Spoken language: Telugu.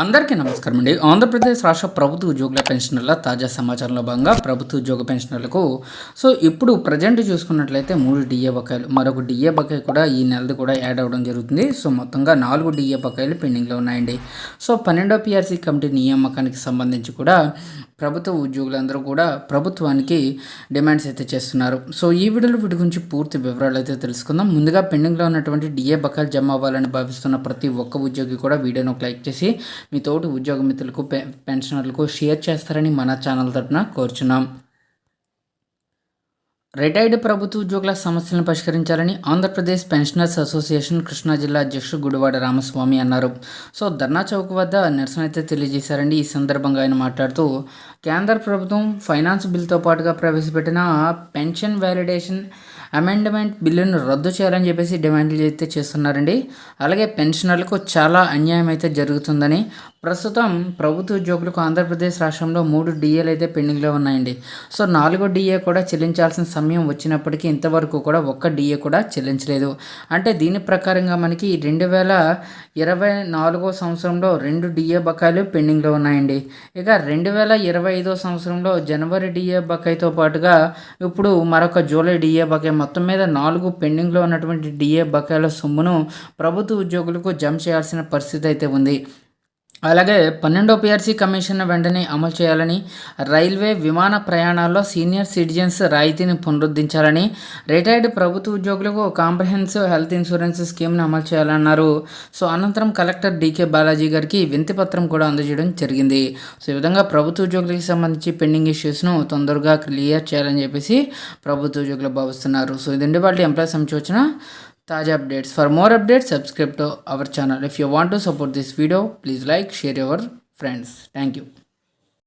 అందరికీ నమస్కారం అండి. ఆంధ్రప్రదేశ్ రాష్ట్ర ప్రభుత్వ ఉద్యోగుల పెన్షనర్ల తాజా సమాచారంలో భాగంగా ప్రభుత్వ ఉద్యోగ పెన్షనర్లకు సో ఇప్పుడు ప్రజెంట్ చూసుకున్నట్లయితే మూడు డిఏ బకాయిలు మరొక డిఏ బకాయి కూడా ఈ నెలది కూడా యాడ్ అవ్వడం జరుగుతుంది. సో మొత్తంగా నాలుగు డిఏ బకాయిలు పెండింగ్లో ఉన్నాయండి. సో పన్నెండో పిఆర్సీ కమిటీ నియామకానికి సంబంధించి కూడా ప్రభుత్వ ఉద్యోగులందరూ కూడా ప్రభుత్వానికి డిమాండ్స్ అయితే చేస్తున్నారు. సో ఈ వీడియోలో వీటి గురించి పూర్తి వివరాలు అయితే తెలుసుకుందాం. ముందుగా పెండింగ్లో ఉన్నటువంటి డిఏ బకాలు జమ అవ్వాలని భావిస్తున్న ప్రతి ఒక్క ఉద్యోగి కూడా వీడియోను ఒక లైక్ చేసి మీ తోటి ఉద్యోగ మిత్రులకు పెన్షనర్లకు షేర్ చేస్తారని మన ఛానల్ తరఫున కోరుచున్నాం. రిటైర్డ్ ప్రభుత్వ ఉద్యోగుల సమస్యలను పరిష్కరించాలని ఆంధ్రప్రదేశ్ పెన్షనర్స్ అసోసియేషన్ కృష్ణా జిల్లా అధ్యక్షుడు గుడివాడ రామస్వామి అన్నారు. సో ధర్నా చౌక్ వద్ద నిరసన అయితే తెలియజేశారండి. ఈ సందర్భంగా ఆయన మాట్లాడుతూ కేంద్ర ప్రభుత్వం ఫైనాన్స్ బిల్తో పాటుగా ప్రవేశపెట్టిన పెన్షన్ వ్యాలిడేషన్ అమెండ్మెంట్ బిల్లును రద్దు చేయాలని చెప్పేసి డిమాండ్లు అయితే చేస్తున్నారండి. అలాగే పెన్షనర్లకు చాలా అన్యాయం అయితే జరుగుతుందని ప్రస్తుతం ప్రభుత్వ ఉద్యోగులకు ఆంధ్రప్రదేశ్ రాష్ట్రంలో మూడు డిఏలు అయితే పెండింగ్లో ఉన్నాయండి. సో నాలుగో డిఏ కూడా చెల్లించాల్సిన సమయం వచ్చినప్పటికీ ఇంతవరకు కూడా ఒక్క డిఏ కూడా చెల్లించలేదు. అంటే దీని ప్రకారంగా మనకి రెండు వేల ఇరవై నాలుగో సంవత్సరంలో రెండు డిఏ బకాయిలు పెండింగ్లో ఉన్నాయండి. ఇక రెండు వేల ఇరవై ఐదో సంవత్సరంలో జనవరి డిఏ బకాయితో పాటుగా ఇప్పుడు మరొక జూలై డిఏ బకాయి మొత్తం మీద నాలుగు పెండింగ్లో ఉన్నటువంటి డిఏ బకాయిల సొమ్మును ప్రభుత్వ ఉద్యోగులకు జమ చేయాల్సిన పరిస్థితి అయితే ఉంది. అలాగే పన్నెండో పిఆర్సీ కమిషన్ వెంటనే అమలు చేయాలని రైల్వే విమాన ప్రయాణాల్లో సీనియర్ సిటిజన్స్ రాయితీని పునరుద్ధరించాలని రిటైర్డ్ ప్రభుత్వ ఉద్యోగులకు కాంప్రహెన్సివ్ హెల్త్ ఇన్సూరెన్స్ స్కీమ్ని అమలు చేయాలన్నారు. సో అనంతరం కలెక్టర్ డీకే బాలాజీ గారికి వింతి పత్రం కూడా అందజేయడం జరిగింది. సో ఈ విధంగా ప్రభుత్వ ఉద్యోగులకు సంబంధించి పెండింగ్ ఇష్యూస్ను తొందరగా క్లియర్ చేయాలని చెప్పేసి ప్రభుత్వ ఉద్యోగులు భావిస్తున్నారు. సో ఇదండి వాళ్ళు ఎంప్లాయీస్ సంబంధించి వచ్చిన Taj updates. For more updates, subscribe to our channel. If you want to support this video, please like, share your friends. Thank you.